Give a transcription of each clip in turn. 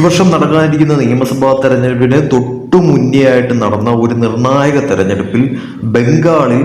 വർഷം നടക്കാനിരിക്കുന്ന നിയമസഭാ തെരഞ്ഞെടുപ്പിന് തൊട്ടു മുന്നേ ആയിട്ട് നടന്ന ഒരു നിർണായക തെരഞ്ഞെടുപ്പിൽ ബംഗാളിൽ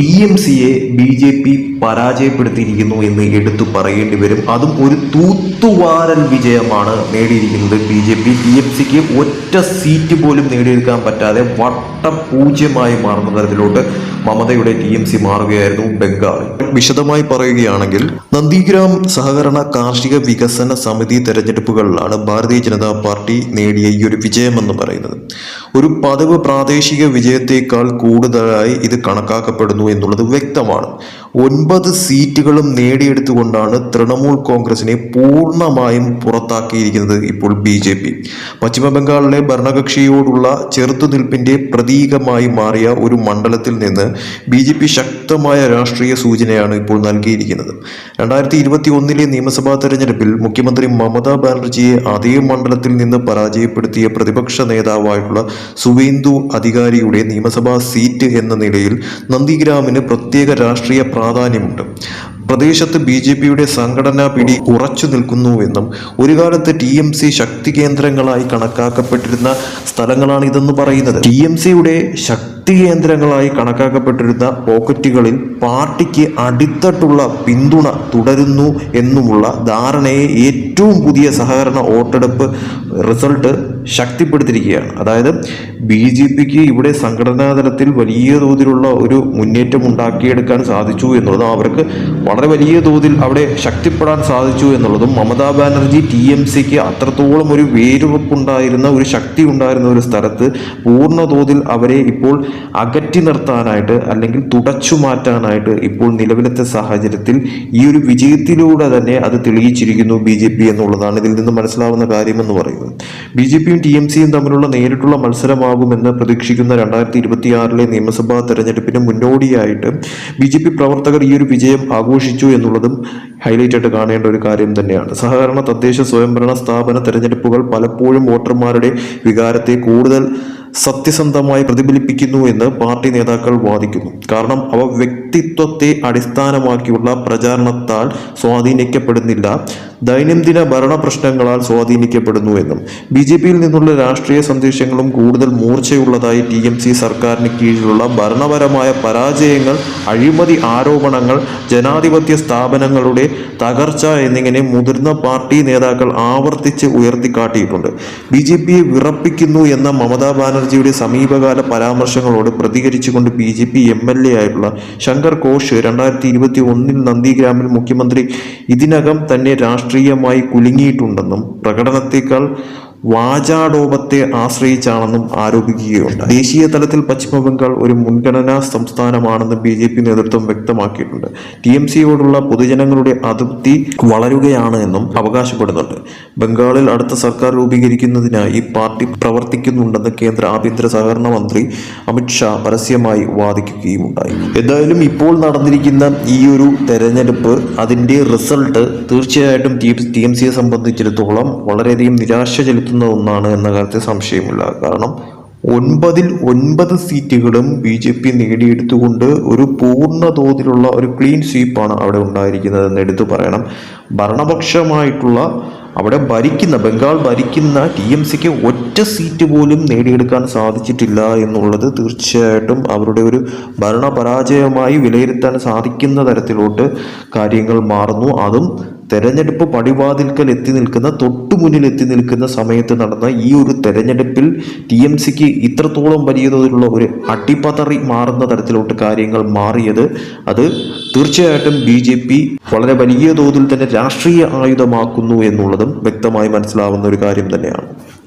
ടി എം സിയെ ബി ജെ പി പരാജയപ്പെടുത്തിയിരിക്കുന്നു എന്ന് എടുത്തു പറയേണ്ടി വരും. അതും ഒരു തൂത്തുവാരൻ വിജയമാണ് നേടിയിരിക്കുന്നത് B J P T M സിക്ക് ഒറ്റ സീറ്റ് പോലും നേടിയെടുക്കാൻ പറ്റാതെ വട്ടപൂജ്യമായി മാറുന്ന തരത്തിലോട്ട് മമതയുടെ ടി എം സി മാറുകയായിരുന്നു ബംഗാളിൽ വിശദമായി പറയുകയാണെങ്കിൽ നന്ദിഗ്രാം സഹകരണ കാർഷിക വികസന സമിതി തെരഞ്ഞെടുപ്പുകളിലാണ് ഭാരതീയ ജനതാ പാർട്ടി നേടിയ ഈ ഒരു വിജയമെന്ന് പറയുന്നത്. ഒരു പതിവ് പ്രാദേശിക വിജയത്തേക്കാൾ കൂടുതലായി ഇത് കണക്കാക്കപ്പെടുന്നു എന്നുള്ളത് വ്യക്തമാണ്. ഒൻപത് സീറ്റുകളും നേടിയെടുത്തുകൊണ്ടാണ് തൃണമൂൽ കോൺഗ്രസിനെ പൂർണമായും പുറത്താക്കിയിരിക്കുന്നത് ഇപ്പോൾ ബി ജെ പി. പശ്ചിമബംഗാളിലെ ഭരണകക്ഷിയോടുള്ള ചെറുത്തുനിൽപ്പിന്റെ പ്രതീകമായി മാറിയ ഒരു മണ്ഡലത്തിൽ നിന്ന് ബി ജെ പി ശക്തമായ രാഷ്ട്രീയ സൂചനയാണ് ഇപ്പോൾ നൽകിയിരിക്കുന്നത്. രണ്ടായിരത്തി ഇരുപത്തി ഒന്നിലെ നിയമസഭാ തെരഞ്ഞെടുപ്പിൽ മുഖ്യമന്ത്രി മമതാ ബാനർജിയെ അതേ മണ്ഡലത്തിൽ നിന്ന് പരാജയപ്പെടുത്തിയ പ്രതിപക്ഷ നേതാവായിട്ടുള്ള സുവേന്ദു അധികാരിയുടെ നിയമസഭാ സീറ്റ് എന്ന നിലയിൽ നന്ദിഗ്രാമിന് പ്രത്യേക രാഷ്ട്രീയ പ്രാധാന്യമുണ്ട്. പ്രദേശത്ത് ബി ജെ പിയുടെ സംഘടനാ പിടി ഉറച്ചു നിൽക്കുന്നുവെന്നും ഒരു കാലത്ത് ടി എം സി ശക്തി കേന്ദ്രങ്ങളായി കണക്കാക്കപ്പെട്ടിരുന്ന സ്ഥലങ്ങളാണ് ഇതെന്ന് പറയുന്നത്. ടി എം സിയുടെ ശക്തി കേന്ദ്രങ്ങളായി കണക്കാക്കപ്പെട്ടിരുന്ന പോക്കറ്റുകളിൽ പാർട്ടിക്ക് അടിത്തട്ടുള്ള പിന്തുണ തുടരുന്നു എന്നുമുള്ള ധാരണയെ ഏറ്റവും പുതിയ സഹകരണ വോട്ടെടുപ്പ് റിസൾട്ട് ശക്തിപ്പെടുത്തിയിരിക്കുകയാണ്. അതായത് ബി ജെ പിക്ക് ഇവിടെ സംഘടനാ തലത്തിൽ വലിയ തോതിലുള്ള ഒരു മുന്നേറ്റം ഉണ്ടാക്കിയെടുക്കാൻ സാധിച്ചു എന്നുള്ളതും അവർക്ക് വളരെ വലിയ തോതിൽ അവിടെ ശക്തിപ്പെടാൻ സാധിച്ചു എന്നുള്ളതും മമതാ ബാനർജി ടി എം സിക്ക് അത്രത്തോളം ഒരു വേരുറപ്പുണ്ടായിരുന്ന ഒരു ശക്തി ഉണ്ടായിരുന്ന ഒരു സ്ഥലത്ത് പൂർണ തോതിൽ അവരെ ഇപ്പോൾ അകറ്റി നിർത്താനായിട്ട് അല്ലെങ്കിൽ തുടച്ചു മാറ്റാനായിട്ട് ഇപ്പോൾ നിലവിലത്തെ സാഹചര്യത്തിൽ ഈ ഒരു വിജയത്തിലൂടെ തന്നെ അത് തെളിയിച്ചിരിക്കുന്നു ബി എന്നുള്ളതാണ് ഇതിൽ നിന്ന് മനസ്സിലാവുന്ന കാര്യമെന്ന് പറയുന്നത്. ബി പിയും ടി എം സിയും തമ്മിലുള്ള നേരിട്ടുള്ള മത്സരമാകുമെന്ന് പ്രതീക്ഷിക്കുന്ന രണ്ടായിരത്തി ഇരുപത്തിയാറിലെ നിയമസഭാ തെരഞ്ഞെടുപ്പിന് മുന്നോടിയായിട്ട് ബി ജെ പി പ്രവർത്തകർ ഈ ഒരു വിജയം ആഘോഷിച്ചു എന്നുള്ളതും ഹൈലൈറ്റ് ആയിട്ട് കാണേണ്ട ഒരു കാര്യം തന്നെയാണ്. സഹകരണ തദ്ദേശ സ്വയംഭരണ സ്ഥാപന തെരഞ്ഞെടുപ്പുകൾ പലപ്പോഴും വോട്ടർമാരുടെ വികാരത്തെ കൂടുതൽ സത്യസന്ധമായി പ്രതിഫലിപ്പിക്കുന്നു എന്ന് പാർട്ടി നേതാക്കൾ വാദിക്കുന്നു. കാരണം അവ വ്യക്തിത്വത്തെ അടിസ്ഥാനമാക്കിയുള്ള പ്രചാരണത്താൽ സ്വാധീനിക്കപ്പെടുന്നില്ല. ദൈനംദിന ഭരണ പ്രശ്നങ്ങളാൽ സ്വാധീനിക്കപ്പെടുന്നു എന്നും ബി ജെ പിയിൽ നിന്നുള്ള രാഷ്ട്രീയ സന്ദേശങ്ങളും കൂടുതൽ മൂർച്ചയുള്ളതായി ടി എം സി സർക്കാരിന് കീഴിലുള്ള ഭരണപരമായ പരാജയങ്ങൾ അഴിമതി ആരോപണങ്ങൾ ജനാധിപത്യ സ്ഥാപനങ്ങളുടെ തകർച്ച എന്നിങ്ങനെ മുതിർന്ന പാർട്ടി നേതാക്കൾ ആവർത്തിച്ച് ഉയർത്തിക്കാട്ടിയിട്ടുണ്ട്. ബി ജെ പിയെ വിറപ്പിക്കുന്നു എന്ന മമതാ ബാനർജിയുടെ സമീപകാല പരാമർശങ്ങളോട് പ്രതികരിച്ചുകൊണ്ട് B J P M L A ആയിട്ടുള്ള ശങ്കർ ഘോഷ് രണ്ടായിരത്തി ഇരുപത്തി ഒന്നിൽ നന്ദിഗ്രാമിൽ മുഖ്യമന്ത്രി ഇതിനകം തന്നെ രാഷ്ട്രീയമായി കുലുങ്ങിയിട്ടുണ്ടെന്നും പ്രകടനത്തേക്കാൾ വാചാടോപത്തെ ആശ്രയിച്ചാണെന്നും ആരോപിക്കുകയുണ്ട് ദേശീയ തലത്തിൽ പശ്ചിമബംഗാൾ ഒരു മുൻഗണനാ സംസ്ഥാനമാണെന്ന് ബി ജെ പി നേതൃത്വം വ്യക്തമാക്കിയിട്ടുണ്ട്. ടി എം സിയോടുള്ള പൊതുജനങ്ങളുടെ അതൃപ്തി വളരുകയാണ് എന്നും അവകാശപ്പെടുന്നുണ്ട്. ബംഗാളിൽ അടുത്ത സർക്കാർ രൂപീകരിക്കുന്നതിനായി പാർട്ടി പ്രവർത്തിക്കുന്നുണ്ടെന്ന് കേന്ദ്ര ആഭ്യന്തര സഹകരണ മന്ത്രി അമിത്ഷാ പരസ്യമായി വാദിക്കുകയും ഉണ്ടായി എന്തായാലും ഇപ്പോൾ നടന്നിരിക്കുന്ന ഈ ഒരു തെരഞ്ഞെടുപ്പ് അതിന്റെ റിസൾട്ട് തീർച്ചയായിട്ടും ടി എം സിയെ സംബന്ധിച്ചിടത്തോളം വളരെയധികം നിരാശ ചെലുത്തുന്ന ഒന്നാണ് എന്ന കാര്യത്തിൽ സംശയമില്ല. കാരണം ഒൻപതിൽ ഒൻപത് സീറ്റുകളും ബി ജെ പി നേടിയെടുത്തുകൊണ്ട് ഒരു പൂർണ തോതിലുള്ള ഒരു ക്ലീൻ സ്വീപ്പാണ് അവിടെ ഉണ്ടായിരിക്കുന്നത് എന്ന് എടുത്തു പറയണം. ഭരണപക്ഷമായിട്ടുള്ള അവിടെ ഭരിക്കുന്ന ബംഗാൾ ഭരിക്കുന്ന ടി എം സിക്ക് ഒറ്റ സീറ്റ് പോലും നേടിയെടുക്കാൻ സാധിച്ചിട്ടില്ല എന്നുള്ളത് തീർച്ചയായിട്ടും അവരുടെ ഒരു ഭരണപരാജയമായി വിലയിരുത്താൻ സാധിക്കുന്ന തരത്തിലോട്ട് കാര്യങ്ങൾ മാറുന്നു. അതും തെരഞ്ഞെടുപ്പ് പടിവാതിൽക്കൽ എത്തി നിൽക്കുന്ന തൊട്ടു മുന്നിൽ എത്തി നിൽക്കുന്ന സമയത്ത് നടന്ന ഈ ഒരു തെരഞ്ഞെടുപ്പിൽ ടി എം സിക്ക് ഇത്രത്തോളം വലിയ തോതിലുള്ള ഒരു അട്ടിപ്പതറി മാറുന്ന തരത്തിലോട്ട് കാര്യങ്ങൾ മാറിയത്. അത് തീർച്ചയായിട്ടും ബി വളരെ വലിയ തോതിൽ തന്നെ രാഷ്ട്രീയ ആയുധമാക്കുന്നു എന്നുള്ളതും വ്യക്തമായി മനസ്സിലാവുന്ന ഒരു കാര്യം തന്നെയാണ്.